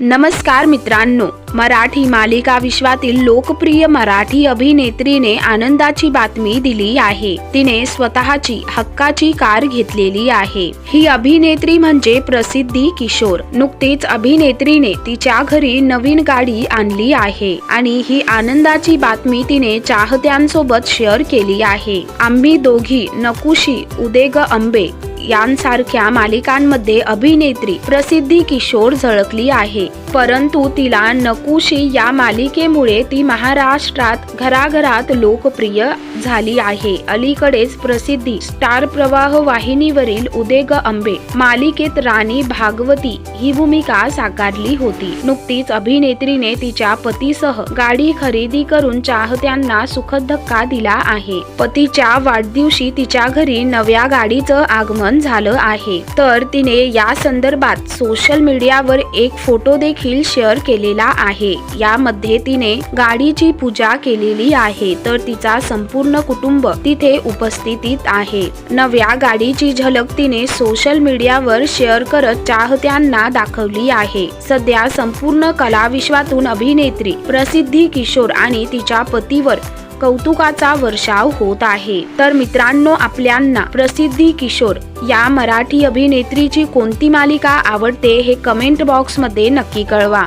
नमस्कार मित्रांनो मराठी मालिका विश्वातील लोकप्रिय मराठी अभिनेत्रीने आनंदाची बातमी दिली आहे. तिने स्वतःची हक्काची कार घेतलेली आहे. ही अभिनेत्री म्हणजे प्रसिद्धी किशोर. नुकतीच अभिनेत्रीने तिच्या घरी नवीन गाडी आणली आहे आणि ही आनंदाची बातमी तिने चाहत्यांसोबत शेअर केली आहे. आम्ही दोघी नकुशी उदेग अंबे यांसारख्या मालिकांमध्ये अभिनेत्री प्रसिद्धी किशोर झळकली आहे. परंतु तिला नकुशी या मालिकेमुळे ती महाराष्ट्रात घराघरात लोकप्रिय झाली आहे. अलीकडेच प्रसिद्धी स्टार प्रवाह वाहिनीवरील उदेग अंबे मालिकेत राणी भागवती ही भूमिका साकारली होती. नुकतीच अभिनेत्रीने तिच्या पतीसह गाडी खरेदी करून चाहत्यांना सुखद धक्का दिला आहे. पतीच्या वाढदिवशी तिच्या घरी नव्या गाडीचं आगमन झालं आहे. तर तिने या संदर्भात सोशल मीडियावर एक फोटो देखील शेअर केलेला आहे. यामध्ये तिने गाडीची पूजा केलेली आहे. तर तिचा संपूर्ण कुटुंब तिथे उपस्थितीत आहे. नव्या गाडीची झलक तिने सोशल मीडियावर शेअर करत चाहत्यांना दाखवली आहे. सध्या संपूर्ण कलाविश्वातून अभिनेत्री प्रसिद्धी किशोर आणि तिच्या पतीवर कौतुकाचा वर्षाव होत आहे. तर मित्रांनो आपल्यांना प्रसिद्धी किशोर या मराठी अभिनेत्रीची कोणती मालिका आवडते हे कमेंट बॉक्समध्ये नक्की कळवा.